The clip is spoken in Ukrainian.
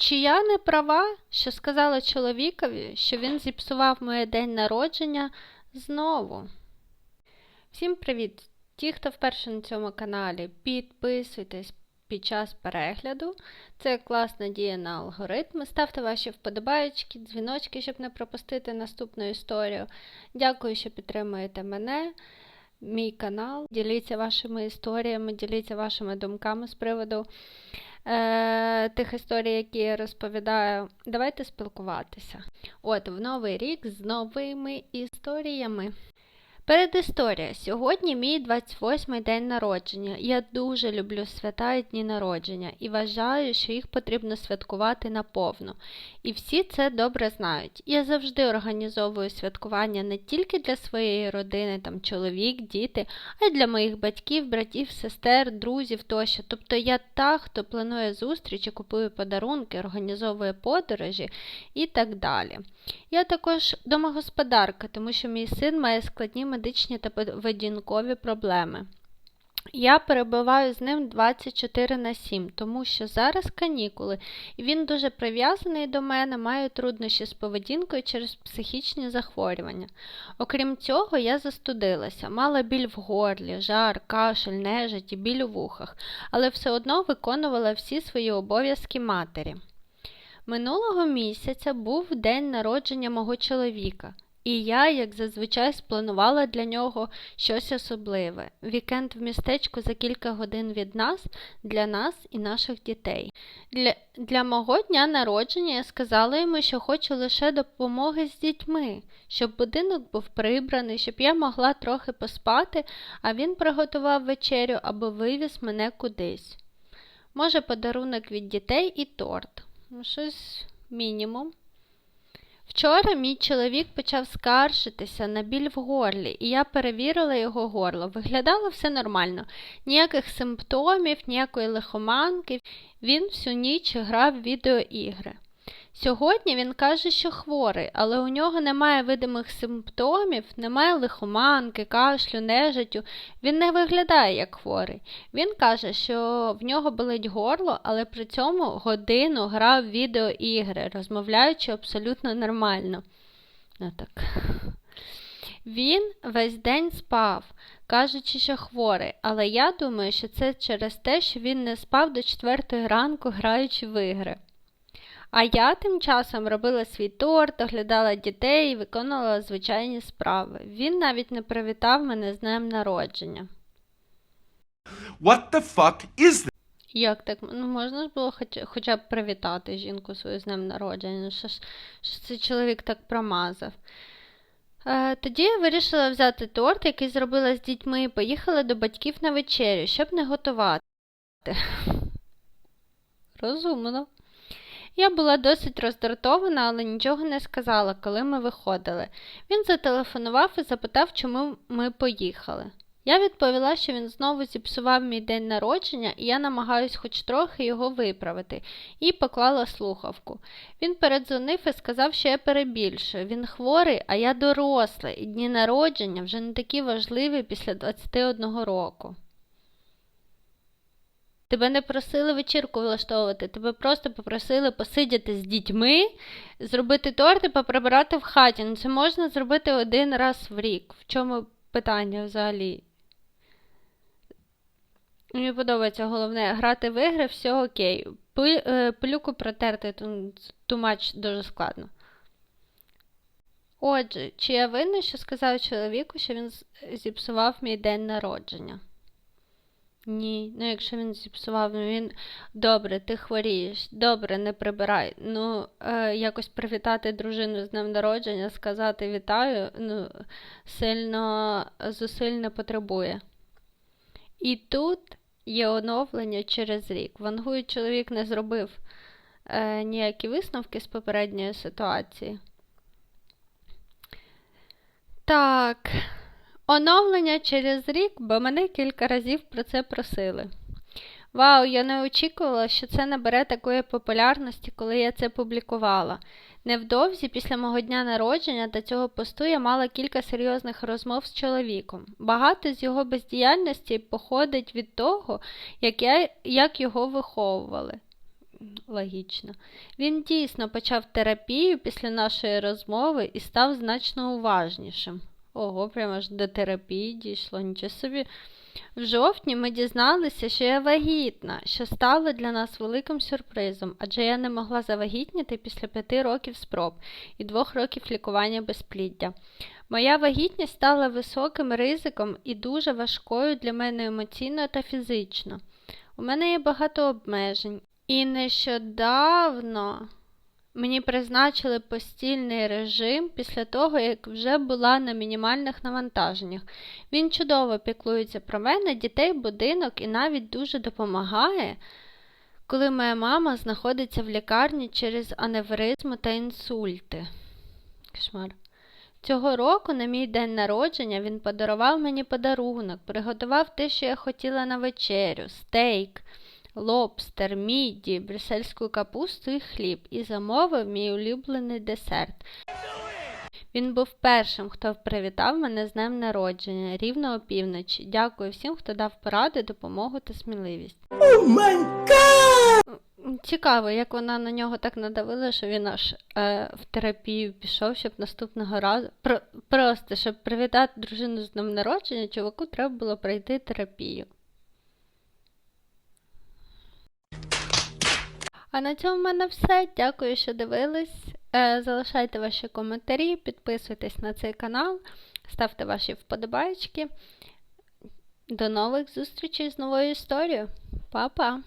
Чи я не права, що сказала чоловікові, що він зіпсував моє день народження знову? Всім привіт! Ті, хто вперше на цьому каналі, підписуйтесь під час перегляду. Це класна дія на алгоритми. Ставте ваші вподобайки, дзвіночки, щоб не пропустити наступну історію. Дякую, що підтримуєте мене, мій канал. Діліться вашими історіями, діліться вашими думками з приводу е, тих історій, які я розповідаю. Давайте спілкуватися. От, в новий рік з новими історіями. Передісторія. Сьогодні мій 28-й день народження. Я дуже люблю свята і дні народження і вважаю, що їх потрібно святкувати наповну. І всі це добре знають. Я завжди організовую святкування не тільки для своєї родини, там чоловік, діти, а й для моїх батьків, братів, сестер, друзів тощо. Тобто я та, хто планує зустрічі, купує подарунки, організовує подорожі і так далі. Я також домогосподарка, тому що мій син має складні медичні та поведінкові проблеми. Я перебуваю з ним 24 на 7, тому що зараз канікули, і він дуже прив'язаний до мене, має труднощі з поведінкою через психічні захворювання. Окрім цього, я застудилася, мала біль в горлі, жар, кашель, нежить і біль у вухах, але все одно виконувала всі свої обов'язки матері. Минулого місяця був день народження мого чоловіка, і я, як зазвичай, спланувала для нього щось особливе вікенд в містечку за кілька годин від нас, для нас і наших дітей. Для, для мого дня народження я сказала йому, що хочу лише допомоги з дітьми, щоб будинок був прибраний, щоб я могла трохи поспати, а він приготував вечерю або вивіз мене кудись. Може, подарунок від дітей і торт. Ну, щось мінімум. Вчора мій чоловік почав скаржитися на біль в горлі, і я перевірила його горло. Виглядало все нормально, ніяких симптомів, ніякої лихоманки. Він всю ніч грав відеоігри. Сьогодні він каже, що хворий, але у нього немає видимих симптомів, немає лихоманки, кашлю, нежиттю. Він не виглядає як хворий. Він каже, що в нього болить горло, але при цьому годину грав відеоігри, розмовляючи абсолютно нормально. Ну, так. Він весь день спав, кажучи, що хворий, але я думаю, що це через те, що він не спав до четвертої ранку, граючи в ігри. А я тим часом робила свій торт, оглядала дітей і виконувала звичайні справи. Він навіть не привітав мене з днем народження. What the fuck is this? Як так? Ну, можна ж було хоч, хоча б привітати жінку свою з днем народження. Ну, що ж що цей чоловік так промазав? Е, тоді я вирішила взяти торт, який зробила з дітьми, і поїхала до батьків на вечерю, щоб не готувати. Розумно. Я була досить роздратована, але нічого не сказала, коли ми виходили. Він зателефонував і запитав, чому ми поїхали. Я відповіла, що він знову зіпсував мій день народження, і я намагаюсь хоч трохи його виправити, і поклала слухавку. Він передзвонив і сказав, що я перебільшую. Він хворий, а я доросла, і дні народження вже не такі важливі після 21 року. Тебе не просили вечірку влаштовувати, тебе просто попросили посидіти з дітьми, зробити торт і поприбирати в хаті. Ну це можна зробити один раз в рік. В чому питання взагалі? Мені подобається головне грати в ігри, все окей. Е, пилюку протерти тумач дуже складно. Отже, чи я винна, що сказав чоловіку, що він зіпсував мій день народження? Ні, ну якщо він зіпсував, ну він добре, ти хворієш, добре, не прибирай. Ну, е, якось привітати дружину з днем народження, сказати вітаю, ну, сильно зусиль не потребує. І тут є оновлення через рік. Вангує чоловік не зробив е, ніякі висновки з попередньої ситуації. Так. Оновлення через рік, бо мене кілька разів про це просили. Вау, я не очікувала, що це набере такої популярності, коли я це публікувала. Невдовзі, після мого дня народження до цього посту я мала кілька серйозних розмов з чоловіком. Багато з його бездіяльності походить від того, як, я, як його виховували. Логічно. Він дійсно почав терапію після нашої розмови і став значно уважнішим. Ого, прямо аж до терапії дійшло, нічого собі. В жовтні ми дізналися, що я вагітна, що стало для нас великим сюрпризом, адже я не могла завагітніти після п'яти років спроб і двох років лікування безпліддя. Моя вагітність стала високим ризиком і дуже важкою для мене емоційно та фізично. У мене є багато обмежень, і нещодавно мені призначили постільний режим після того, як вже була на мінімальних навантаженнях. Він чудово піклується про мене, дітей, будинок і навіть дуже допомагає, коли моя мама знаходиться в лікарні через аневризму та інсульти. Кошмар. Цього року, на мій день народження, він подарував мені подарунок, приготував те, що я хотіла на вечерю, стейк, лобстер, міді, брюссельську капусту і хліб, і замовив мій улюблений десерт. Він був першим, хто привітав мене з днем народження, рівно опівночі. Дякую всім, хто дав поради, допомогу та сміливість. М, Цікаво, як вона на нього так надавила, що він аж е, в терапію пішов, щоб наступного разу. Про, просто, щоб привітати дружину з днем народження, чуваку треба було пройти терапію. А на цьому в мене все. Дякую, що дивились. Е, залишайте ваші коментарі, підписуйтесь на цей канал, ставте ваші вподобайки. До нових зустрічей з новою історією. Па-па!